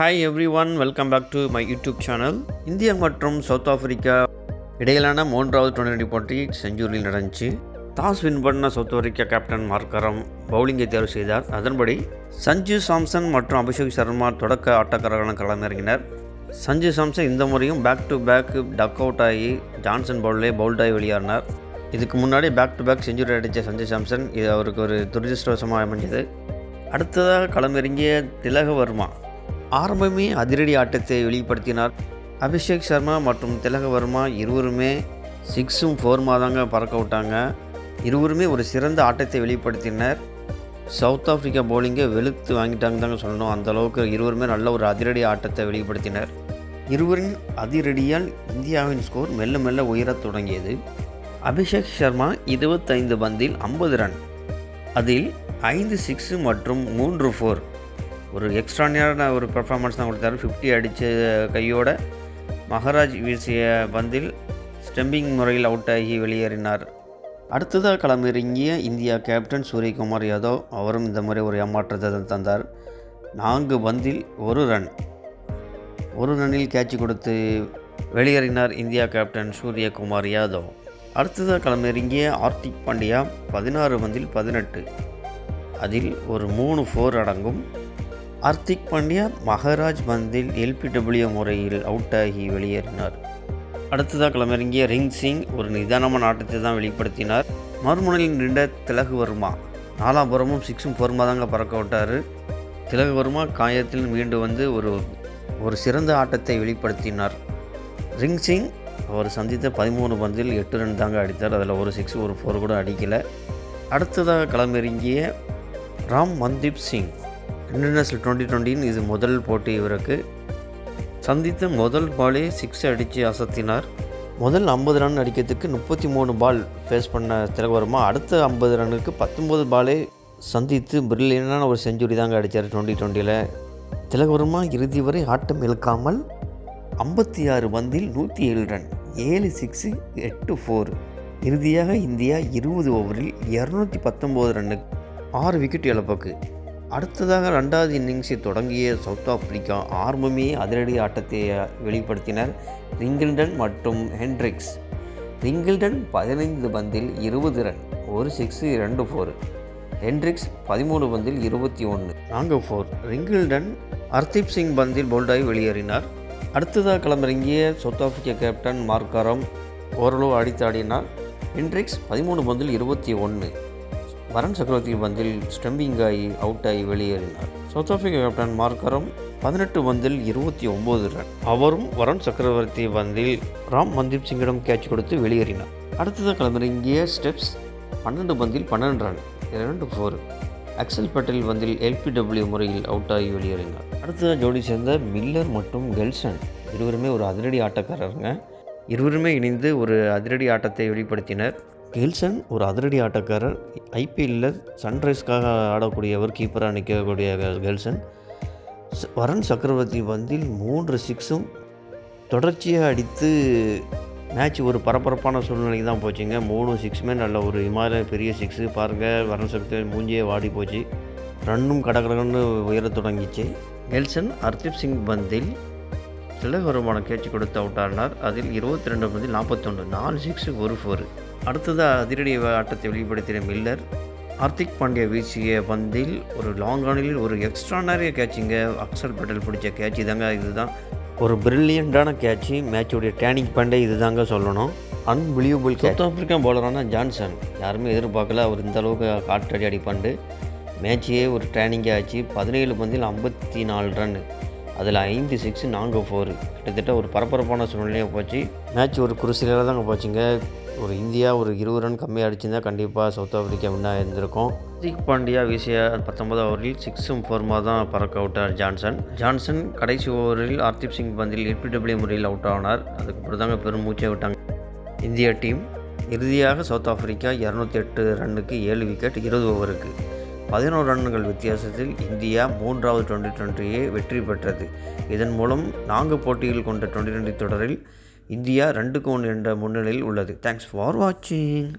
Hi everyone welcome back to my YouTube channel India மற்றும் South Africa இடையிலான மூன்றாவது twenty போட்டி செஞ்சூரியில் நடந்துச்சு. டாஸ் வின் பண்ண சவுத் ஆஃப்ரிக்கா கேப்டன் மார்க்கரம் பவுலிங்கை தேர்வு செய்தார். அதன்படி சஞ்சு சாம்சன் மற்றும் அபிஷேக் சர்மா தொடக்க ஆட்டக்காரர்களான களமிறங்கினர். சஞ்சு சாம்சன் இந்த முறையும் back to back duck out ஆகி ஜான்சன் பவுலே பவுல்டாகி வெளியாறினார். இதுக்கு முன்னாடி பேக் டு பேக் செஞ்சுரி அடித்த சஞ்சு சாம்சன் இது அவருக்கு ஒரு துரதிருஷ்டவசமாக அமைஞ்சது. அடுத்ததாக களமிறங்கிய திலகவர்மா ஆரம்பமே அதிரடி ஆட்டத்தை வெளிப்படுத்தினார். அபிஷேக் சர்மா மற்றும் திலகவர்மா இருவருமே சிக்ஸும் ஃபோர்மா தாங்க பறக்க விட்டாங்க. இருவருமே ஒரு சிறந்த ஆட்டத்தை வெளிப்படுத்தினர். சவுத் ஆஃப்ரிக்கா பவுலிங்கை வெளுத்து வாங்கிட்டாங்க தாங்க சொல்லணும். அந்த அளவுக்கு இருவருமே நல்ல ஒரு அதிரடி ஆட்டத்தை வெளிப்படுத்தினர். இருவரின் அதிரடியால் இந்தியாவின் ஸ்கோர் மெல்ல மெல்ல உயரத் தொடங்கியது. அபிஷேக் சர்மா இருபத்தைந்து பந்தில் ஐம்பது ரன். அதில் ஐந்து சிக்ஸு மற்றும் மூன்று ஃபோர். ஒரு எக்ஸ்ட்ரானியான ஒரு பெர்ஃபார்மன்ஸ் தான் கொடுத்தாரு. ஃபிஃப்டி அடித்த கையோட மகாராஜ் வீசிய பந்தில் ஸ்டெம்பிங் முறையில் அவுட் ஆகி வெளியேறினார். அடுத்ததாக களமிறங்கிய இந்தியா கேப்டன் சூரியகுமார் யாதவ் அவரும் இந்த முறை ஒரு ஏமாற்றத்தை தான் தந்தார். நான்கு பந்தில் ஒரு ரன் ஒரு ரன்னில் கேட்ச் கொடுத்து வெளியேறினார் இந்தியா கேப்டன் சூரியகுமார் யாதவ். அடுத்ததாக களமிறங்கிய ஆர்த்திக் பாண்டியா பதினாறு பந்தில் பதினெட்டு. அதில் ஒரு மூணு ஃபோர் அடங்கும். ஹர்திக் பாண்டியா மகாராஜ் பந்தில் எல்பிடபிள்யூ முறையில் அவுட் ஆகி வெளியேறினார். அடுத்ததாக களமிறங்கிய ரிங் சிங் ஒரு நிதானமான ஆட்டத்தை தான் வெளிப்படுத்தினார். மறுமுனையில் நின்ற திலகு வர்மா நாலாபுரமும் சிக்ஸும் ஃபோர்மா தாங்க பறக்க விட்டார். திலகு வர்மா காயத்தில் மீண்டு வந்து ஒரு ஒரு சிறந்த ஆட்டத்தை வெளிப்படுத்தினார். ரிங் சிங் அவர் சந்தித்த பதிமூணு பந்தில் எட்டு ரன் தாங்க அடித்தார். அதில் ஒரு சிக்ஸ் ஒரு ஃபோர் கூட அடிக்கலை. அடுத்ததாக களமிறங்கிய Ramandeep Singh international twenty டுவெண்ட்டின்னு இது முதல் போட்டி இவருக்கு. சந்தித்த முதல் பாலே சிக்ஸ் அடித்து அசத்தினார். முதல் ஐம்பது ரன் அடிக்கிறதுக்கு முப்பத்தி மூணு பால் ஃபேஸ் பண்ண திலகவர்மா அடுத்த ஐம்பது ரன்னுக்கு பத்தொம்பது பாலே சந்தித்து பிரில்லியனான ஒரு செஞ்சுரி தாங்க அடித்தார் டுவெண்ட்டி டுவெண்ட்டியில் திலகவர்மா இறுதி வரை ஆட்டம் இழுக்காமல் ஐம்பத்தி ஆறு பந்தில் நூற்றி ஏழு ரன் ஏழு சிக்ஸு எட்டு ஃபோர் இறுதியாக இந்தியா இருபது ஓவரில் இரநூத்தி பத்தொம்போது ரன்னுக்கு ஆறு விக்கெட் இழப்புக்கு. அடுத்ததாக ரெண்டாவது இன்னிங்ஸை தொடங்கிய சவுத் ஆப்பிரிக்கா ஆர்வமே அதிரடி ஆட்டத்தை வெளிப்படுத்தினர். ரிங்கிள்டன் மற்றும் ஹென்ட்ரிக்ஸ். ரிங்கிள்டன் பதினைந்து பந்தில் இருபது ரன் ஒரு சிக்ஸு இரண்டு ஃபோர் ஹென்ட்ரிக்ஸ் பதிமூணு பந்தில் இருபத்தி ஒன்று நான்கு ஃபோர் ரிங்கிள்டன் ஹர்தீப் சிங் பந்தில் போல்டாகி வெளியேறினார். அடுத்ததாக களமிறங்கிய சவுத் ஆப்பிரிக்க கேப்டன் மார்க்காரம் ஓரளவு அடித்தாடினார் ஹென்ட்ரிக்ஸ் பதிமூணு பந்தில் இருபத்தி ஒன்று வரன் சக்கரவர்த்தி பந்தில் ஸ்டம்பிங் ஆகி அவுட் ஆகி வெளியேறினார். சவுத் ஆப்பிரிக்கா கேப்டன் மார்க்கரம் பதினெட்டு பந்தில் இருபத்தி ஒம்பது ரன் அவரும் வரன் சக்கரவர்த்தி பந்தில் ராம் மன்தீப் சிங்கிடம் கேட்ச் கொடுத்து வெளியேறினார். அடுத்ததாக கிளம்பிறங்கிய ஸ்டெப்ஸ் பன்னெண்டு பந்தில் பன்னெண்டு ரன் இரண்டு ஃபோர் அக்சல் பட்டேல் பந்தில் எல்பிடபிள்யூ முறையில் அவுட் ஆகி வெளியேறினார். அடுத்ததாக ஜோடி சேர்ந்த மில்லர் மற்றும் கெல்சன் இருவருமே ஒரு அதிரடி ஆட்டக்காரருங்க. இருவருமே இணைந்து ஒரு அதிரடி ஆட்டத்தை வெளிப்படுத்தினர். கெல்சன் ஒரு அதிரடி ஆட்டக்காரர். ஐபிஎல்லில் சன்ரைஸ்க்காக ஆடக்கூடியவர் கீப்பராக நிற்கக்கூடிய கெல்சன். வரன் சக்கரவர்த்தி பந்தில் மூன்று சிக்ஸும் தொடர்ச்சியாக அடித்து மேட்ச் ஒரு பரபரப்பான சூழ்நிலைக்கு தான் போச்சுங்க. மூணு சிக்ஸுமே நல்ல ஒரு இமாலய பெரிய சிக்ஸு பாருங்கள் வரன் சக்தி மூஞ்சியே வாடி போச்சு. ரன்னும் கடகடன்னு உயரத் தொடங்கிச்சு. நெல்சன் ஹர்தீப் சிங் பந்தில் சிலவருமான கேட்ச் கொடுத்து அவுட் ஆடினார். அதில் இருபத்தி ரெண்டு பந்தில் நாற்பத்தொன்று நாலு சிக்ஸு ஒரு ஃபோர் அடுத்ததாக அதிரடி ஆட்டத்தை வெளிப்படுத்திய மில்லர் ஹார்திக் பாண்டியா வீசிய பந்தில் ஒரு லாங் ரனில் ஒரு எக்ஸ்ட்ரானரிய கேட்சிங்க அக்சர் பட்டேல் பிடிச்ச கேட்ச் இதாங்க இதுதான். ஒரு பிரில்லியண்டான கேட்சு மேட்சுடைய டேனிங் பாயிண்டே இதுதாங்க சொல்லணும். அன்பிலியபிள் சவுத் ஆப்பிரிக்கன் பவுலரான ஜான்சன் யாருமே எதிர்பார்க்கல அவர் இந்த அளவுக்கு காற்றடி அடிப்பாண்டு. மேட்சையே ஒரு ட்ரைனிங்காக ஆச்சு. பதினேழு பந்தில் ஐம்பத்தி நாலு ரன் அதில் ஐந்து சிக்ஸ் நான்கு ஃபோர் கிட்டத்தட்ட ஒரு பரபரப்பான சூழ்நிலையாக போச்சு. மேட்ச் ஒரு குருசிலாக தாங்க போச்சுங்க. ஒரு இந்தியா ஒரு இருபது ரன் கம்மியாக அடிச்சிருந்தா கண்டிப்பாக சவுத் ஆப்பிரிக்கா வின்னாக இருந்திருக்கும் ஹர்திக் பாண்டியா வீசிய பத்தொன்பது ஓவரில் சிக்ஸும் ஃபோர்மாக தான் பறக்க அவுட்டார் ஜான்சன் ஜான்சன் கடைசி ஓவரில் ஹர்தீப் சிங் பந்தில் எல்பிடபிள்யூ முறையில் அவுட் ஆனார். அதுக்கப்புறம் தாங்க பெரும் மூச்சை விட்டாங்க. இந்திய டீம் இறுதியாக சவுத் ஆப்பிரிக்கா இரநூத்தி எட்டு ரன்னுக்கு ஏழு விக்கெட் இருபது ஓவருக்கு பதினோரு ரன்கள் வித்தியாசத்தில் இந்தியா மூன்றாவது டுவெண்ட்டி டுவெண்ட்டியை வெற்றி பெற்றது. இதன் மூலம் நான்கு போட்டிகள் கொண்ட டுவெண்ட்டி டுவெண்ட்டி தொடரில் இந்தியா ரெண்டுக்கு ஒன்று என்ற முன்னிலையில் உள்ளது. தேங்க்ஸ் ஃபார் வாட்சிங்